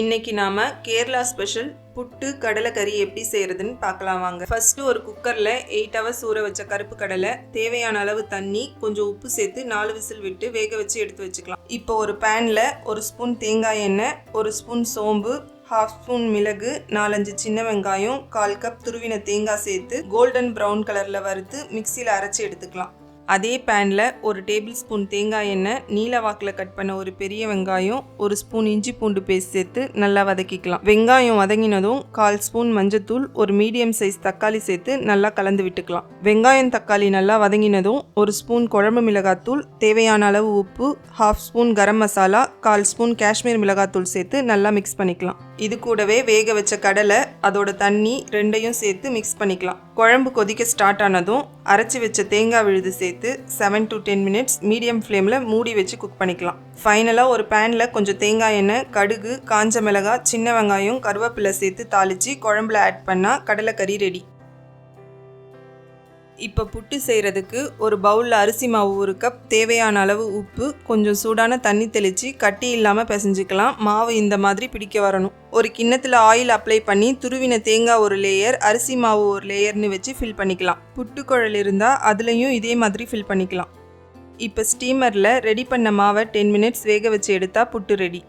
இன்னைக்கு நாம கேரளா ஸ்பெஷல் புட்டு கடலைக்கறி எப்படி செய்யறதுன்னு பார்க்கலாம் வாங்க. ஃபர்ஸ்ட் ஒரு குக்கர்ல எயிட் ஹவர்ஸ் ஊற வச்ச கருப்பு கடலை தேவையான அளவு தண்ணி கொஞ்சம் உப்பு சேர்த்து நாலு விசில் விட்டு வேக வச்சு எடுத்து வச்சுக்கலாம். இப்போ ஒரு பேன்ல ஒரு ஸ்பூன் தேங்காய் எண்ணெய் ஒரு ஸ்பூன் சோம்பு ஹாஃப் ஸ்பூன் மிளகு நாலஞ்சு சின்ன வெங்காயம் கால் கப் துருவின தேங்காய் சேர்த்து கோல்டன் ப்ரௌன் கலரில் வறுத்து மிக்சியில் அரைச்சி எடுத்துக்கலாம். அதே பேனில் ஒரு டேபிள் ஸ்பூன் தேங்காய் எண்ணெய் நீல வாக்கில் கட் பண்ண ஒரு பெரிய வெங்காயம் ஒரு ஸ்பூன் இஞ்சி பூண்டு பேஸ்ட் சேர்த்து நல்லா வதக்கிக்கலாம். வெங்காயம் வதங்கினதும் கால் ஸ்பூன் மஞ்சத்தூள் ஒரு மீடியம் சைஸ் தக்காளி சேர்த்து நல்லா கலந்து விட்டுக்கலாம். வெங்காயம் தக்காளி நல்லா வதங்கினதும் ஒரு ஸ்பூன் குழம்பு மிளகாத்தூள் தேவையான அளவு உப்பு ஹாஃப் ஸ்பூன் கரம் மசாலா கால் ஸ்பூன் காஷ்மீர் மிளகாத்தூள் சேர்த்து நல்லா மிக்ஸ் பண்ணிக்கலாம். இது கூடவே வேக வச்ச கடலை அதோட தண்ணி ரெண்டையும் சேர்த்து மிக்ஸ் பண்ணிக்கலாம். குழம்பு கொதிக்க ஸ்டார்ட் ஆனதும் அரைச்சி வச்ச தேங்காய் விழுது சேர்த்து சேர்த்து seven to ten minutes medium ஃப்ளேமில் மூடி வச்சு குக் பண்ணிக்கலாம். ஃபைனலாக ஒரு பேனில் கொஞ்சம் தேங்காய் எண்ணெய் கடுகு காஞ்ச மிளகாய் சின்ன வெங்காயம் கருவேப்பிலை சேர்த்து தாளித்து குழம்புல ஆட் பண்ணால் கடலைக்கறி ரெடி இப்போ புட்டு செய்கிறதுக்கு ஒரு பவுலில் அரிசி மாவு ஒரு கப் தேவையான அளவு உப்பு கொஞ்சம் சூடான தண்ணி தெளித்து கட்டி இல்லாமல் பிசைஞ்சிக்கலாம். மாவு இந்த மாதிரி பிடிக்க வரணும். ஒரு கிண்ணத்தில் ஆயில் அப்ளை பண்ணி துருவின தேங்காய் ஒரு லேயர் அரிசி மாவு ஒரு லேயர்னு வச்சு ஃபில் பண்ணிக்கலாம். புட்டு குழல் இருந்தால் அதுலேயும் இதே மாதிரி ஃபில் பண்ணிக்கலாம். இப்போ ஸ்டீமரில் ரெடி பண்ண மாவை டென் மினிட்ஸ் வேக வச்சு எடுத்தால் புட்டு ரெடி